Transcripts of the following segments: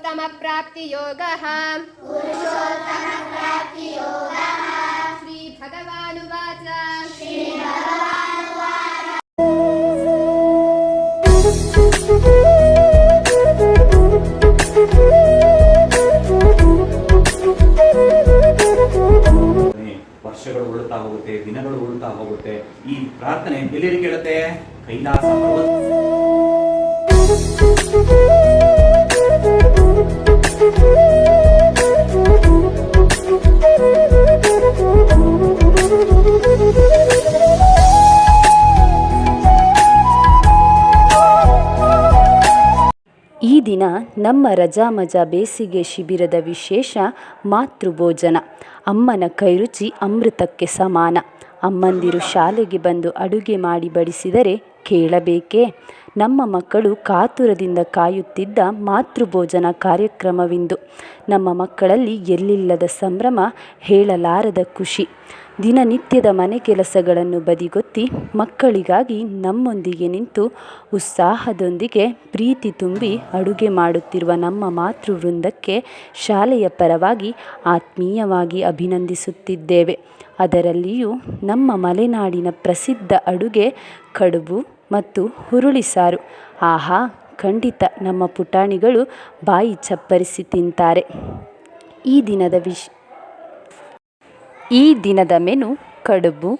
पुरुषोत्तमप्राप्तियोगः श्रीभगवानुवाच ವರ್ಷಗಳು ಉಳುತ್ತಾ ಹೋಗುತ್ತೆ ದಿನಗಳು ಉಳುತ್ತಾ ಹೋಗುತ್ತೆ ಈ ಪ್ರಾರ್ಥನೆ ಎಲ್ಲೆಲ್ಲಿ ಕೇಳುತ್ತೆ ಕೈಲಾಸ ದಿನ ನಮ್ಮ ರಜಾ ಮಜಾ ಬೇಸಿಗೆ ಶಿಬಿರದ ವಿಶೇಷ ಮಾತೃಭೋಜನ. ಅಮ್ಮನ ಕೈರುಚಿ ಅಮೃತಕ್ಕೆ ಸಮಾನ. ಅಮ್ಮಂದಿರು ಶಾಲೆಗೆ ಬಂದು ಅಡುಗೆ ಮಾಡಿ ಬಡಿಸಿದರೆ ಕೇಳಬೇಕೇ? ನಮ್ಮ ಮಕ್ಕಳು ಕಾತುರದಿಂದ ಕಾಯುತ್ತಿದ್ದ ಮಾತೃಭೋಜನ ಕಾರ್ಯಕ್ರಮವಿಂದು. ನಮ್ಮ ಮಕ್ಕಳಲ್ಲಿ ಎಲ್ಲಿಲ್ಲದ ಸಂಭ್ರಮ, ಹೇಳಲಾರದ ಖುಷಿ. ದಿನನಿತ್ಯದ ಮನೆ ಕೆಲಸಗಳನ್ನು ಬದಿಗೊತ್ತಿ ಮಕ್ಕಳಿಗಾಗಿ ನಮ್ಮೊಂದಿಗೆ ನಿಂತು ಉತ್ಸಾಹದೊಂದಿಗೆ ಪ್ರೀತಿ ತುಂಬಿ ಅಡುಗೆ ಮಾಡುತ್ತಿರುವ ನಮ್ಮ ಮಾತೃವೃಂದಕ್ಕೆ ಶಾಲೆಯ ಪರವಾಗಿ ಆತ್ಮೀಯವಾಗಿ ಅಭಿನಂದಿಸುತ್ತಿದ್ದೇವೆ. ಅದರಲ್ಲಿಯೂ ನಮ್ಮ ಮಲೆನಾಡಿನ ಪ್ರಸಿದ್ಧ ಅಡುಗೆ ಕಡುಬು ಮತ್ತು ಹುರುಳಿ ಸಾರು. ಆಹಾ, ಖಂಡಿತ ನಮ್ಮ ಪುಟಾಣಿಗಳು ಬಾಯಿ ಚಪ್ಪರಿಸಿ ತಿಂತಾರೆ. ಈ ದಿನದ ವಿಶ್, ಈ ದಿನದ ಮೆನು ಕಡುಬು,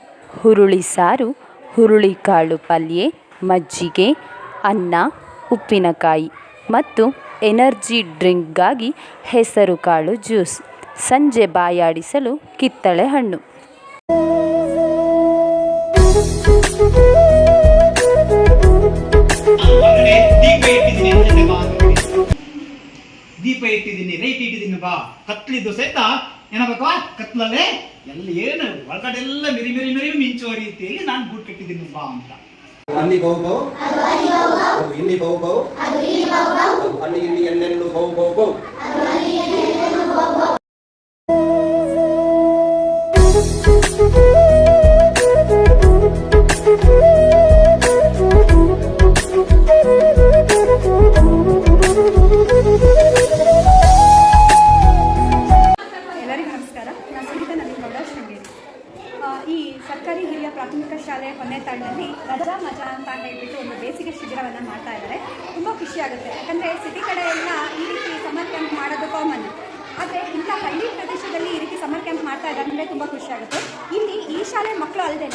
ಹುರುಳಿ ಸಾರು, ಹುರುಳಿ ಕಾಳು ಪಲ್ಯ, ಮಜ್ಜಿಗೆ, ಅನ್ನ, ಉಪ್ಪಿನಕಾಯಿ ಮತ್ತು ಎನರ್ಜಿ ಡ್ರಿಂಕ್ಗಾಗಿ ಹೆಸರುಕಾಳು ಜ್ಯೂಸ್. ಸಂಜೆ ಬಾಯಾಡಿಸಲು ಕಿತ್ತಳೆ ಹಣ್ಣು. ಇಟ್ಟಿದ್ದೀನಿ, ರೈಟ್ ಇಟ್ಟಿದ್ದೀನಿ ಬಾ. ಕತ್ಲಿದ್ದು ಸಹಿತ ಏನಾಗಬೇಕು? ಕತ್ಲಲ್ಲೇ ಎಲ್ಲ ಏನು, ಒಳಗಡೆ ಎಲ್ಲ ಮಿರಿ ಮಿರಿ ಮಿರಿ ಮಿಂಚುವ ರೀತಿಯಲ್ಲಿ ನಾನು ಗೂಟ್ ಕಟ್ಟಿದ್ದೀನಿ ಬಾ ಅಂತ. ಅಲ್ಲಿ ಬೌ ಬೌ. ಇಲ್ಲಿ ಬೌ ಬೌ. ಅಲ್ಲಿ ಇಲ್ಲಿ ಎಲ್ಲೆಲ್ಲೂ ಬೌ. ಬೌ ಗೌ ಈ ಸರ್ಕಾರಿ ಹಿರಿಯ ಪ್ರಾಥಮಿಕ ಶಾಲೆ ಹೊನ್ನೆತಾಳ್ನಲ್ಲಿ ರಜಾ ಮಜಾ ಅಂತ ಹೇಳಿಬಿಟ್ಟು ಒಂದು ಬೇಸಿಗೆ ಶಿಬಿರವನ್ನು ಮಾಡ್ತಾ ಇದ್ದಾರೆ. ತುಂಬ ಖುಷಿ ಆಗುತ್ತೆ. ಯಾಕಂದರೆ ಸಿಟಿ ಕಡೆ ಈ ರೀತಿ ಸಮ್ಮರ್ ಕ್ಯಾಂಪ್ ಮಾಡೋದು ಕಾಮನ್ ಆದರೆ ಇಂಥ ಹಳ್ಳಿ ಪ್ರದೇಶದಲ್ಲಿ ಈ ರೀತಿ ಸಮ್ಮರ್ ಕ್ಯಾಂಪ್ ಮಾಡ್ತಾ ಇದ್ದಾರೆ ಅಂದರೆ ತುಂಬ ಖುಷಿಯಾಗುತ್ತೆ ಇಲ್ಲಿ ಈ ಶಾಲೆ ಮಕ್ಕಳು ಅಲ್ಲದೆ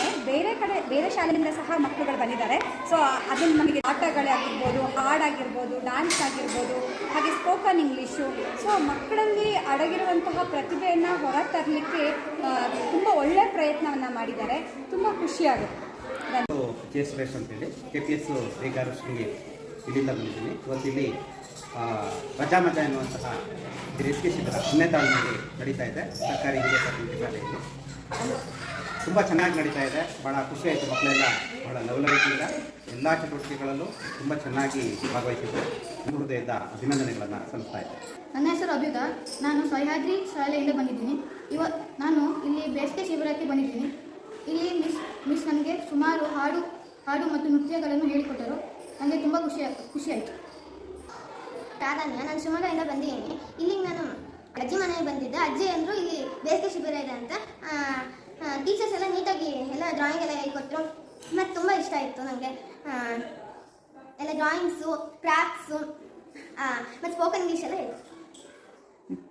ಕಡೆ ಬೇರೆ ಶಾಲೆಯಿಂದ ಸಹ ಮಕ್ಕಳುಗಳು ಬಂದಿದ್ದಾರೆ. ಸೊ ಅದನ್ನು ನಮಗೆ ಆಟಗಳಾಗಿರ್ಬೋದು ಹಾಡಾಗಿರ್ಬೋದು ಡ್ಯಾನ್ಸ್ ಆಗಿರ್ಬೋದು ಹಾಗೆ ಸ್ಪೋಕನ್ ಇಂಗ್ಲೀಷು ಸೊ ಮಕ್ಕಳಲ್ಲಿ ಅಡಗಿರುವಂತಹ ಪ್ರತಿಭೆಯನ್ನು ಹೊರ ತರಲಿಕ್ಕೆ ತುಂಬ ಒಳ್ಳೆಯ ಪ್ರಯತ್ನವನ್ನು ಮಾಡಿದ್ದಾರೆ. ತುಂಬ ಖುಷಿಯಾಗುತ್ತೆ. ಕೆ ಸುರೇಶ್ ಅಂತೇಳಿ ಕೆ ಪಿ ಎಸ್ ಶೃಂಗೇರಿ ಇಲ್ಲಿಂದ ಬಂದಿದ್ದೀನಿ. ಇವತ್ತು ಇಲ್ಲಿ ಆ, ರಜಾ ಮಜಾ ಎನ್ನುವಂತಹ ಬೇಸಿಗೆ ಶಿಬಿರ ತಾಳ್ನಲ್ಲಿ ನಡೀತಾ ಇದೆ. ಸರ್ಕಾರಿ ಹಿರಿಯ ಪ್ರಾಥಮಿಕ ಶಾಲೆಯಲ್ಲಿ ತುಂಬ ಚೆನ್ನಾಗಿ ನಡೀತಾ ಇದೆ. ಭಾಳ ಖುಷಿ ಆಯಿತು ಮಕ್ಕಳೆಲ್ಲ. ಭಾಳ ಲವಲವಿಕೆಯಿಂದ ಎಲ್ಲ ಚಟುವಟಿಕೆಗಳಲ್ಲೂ ತುಂಬ ಚೆನ್ನಾಗಿ ಭಾಗವಹಿಸಿದ್ದು ಹೃದಯದ ಅಭಿನಂದನೆಗಳನ್ನು ಸಲ್ಲಿಸ್ತಾ ಇದ್ದೆ. ನನ್ನ ಹೆಸರು ಅಭ್ಯುದ ನಾನು ಸಹ್ಯಾದ್ರಿ ಶಾಲೆಯಿಂದ ಬಂದಿದ್ದೀನಿ. ಇವ ನಾನು ಇಲ್ಲಿ ಬೇಸಿಗೆ ಶಿಬಿರಕ್ಕೆ ಬಂದಿದ್ದೀನಿ. ಇಲ್ಲಿ ಮಿಸ್ ಮಿಸ್ ನನಗೆ ಸುಮಾರು ಹಾಡು ಹಾಡು ಮತ್ತು ನೃತ್ಯಗಳನ್ನು ಹೇಳಿಕೊಟ್ಟರು. ನನಗೆ ತುಂಬ ಖುಷಿ ಖುಷಿ ಆಯಿತು. ಪ್ರಾಧಾನ್ಯ ನಾನು ಶಿವಮೊಗ್ಗದಿಂದ ಬಂದಿದ್ದೀನಿ. ಇಲ್ಲಿಗೆ ನಾನು ಅಜ್ಜಿ ಮನೆಗೆ ಬಂದಿದ್ದೆ. ಅಜ್ಜಿ ಅಂದರು ಇಲ್ಲಿ ಬೇಸಿಗೆ ಶಿಬಿರ ಇದೆ ಅಂತ ಟೀಚರ್ಸ್ ಎಲ್ಲ ನೀಟಾಗಿ ಎಲ್ಲ ಡ್ರಾಯಿಂಗ್ ಎಲ್ಲ ಹೇಳ್ಕೊಟ್ರು. ಮತ್ತು ತುಂಬ ಇಷ್ಟ ಆಯಿತು ನನಗೆ ಎಲ್ಲ ಡ್ರಾಯಿಂಗ್ಸು ಕ್ರಾಫ್ಟ್ಸು ಮತ್ತು ಸ್ಪೋಕನ್ ಇಂಗ್ಲೀಷ್ ಎಲ್ಲ ಹೇಳಿ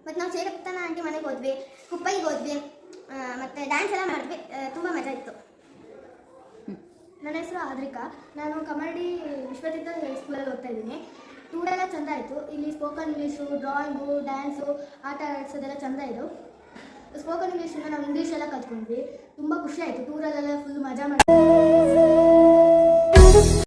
ಮತ್ತು ನಾವು ಚೇರಪ್ಪನ ಆಂಟಿ ಮನೆಗೆ ಹೋದ್ವಿ, ಕುಪ್ಪೈಗೆ ಹೋದ್ವಿ. ಮತ್ತು ಡ್ಯಾನ್ಸ್ ಎಲ್ಲ ಮಾಡಿದ್ವಿ. ತುಂಬ ಮಜಾ ಇತ್ತು. ನನ್ನ ಹೆಸರು ಆದ್ರಿಕಾ. ನಾನು ಕಮರ್ಡಿ ವಿಶ್ವತೀರ್ಥ ಸ್ಕೂಲಲ್ಲಿ ಓದ್ತಾ ಇದ್ದೀನಿ. ಟೂರೆಲ್ಲ ಚೆಂದ ಆಯಿತು. ಇಲ್ಲಿ ಸ್ಪೋಕನ್ ಇಂಗ್ಲೀಷು ಡ್ರಾಯಿಂಗು ಡ್ಯಾನ್ಸು ಆಟ ಆಡಿಸೋದೆಲ್ಲ ಚೆಂದ ಇದು. ಸ್ಪೋಕನ್ ಇಂಗ್ಲೀಷಿಂದ ನಾವು ಇಂಗ್ಲೀಷೆಲ್ಲ ಕಲ್ತ್ಕೊಂಡ್ವಿ. ತುಂಬ ಖುಷಿ ಆಯಿತು. ಟೂರಲ್ಲೆಲ್ಲ ಫುಲ್ ಮಜಾ ಮಾಡಿ.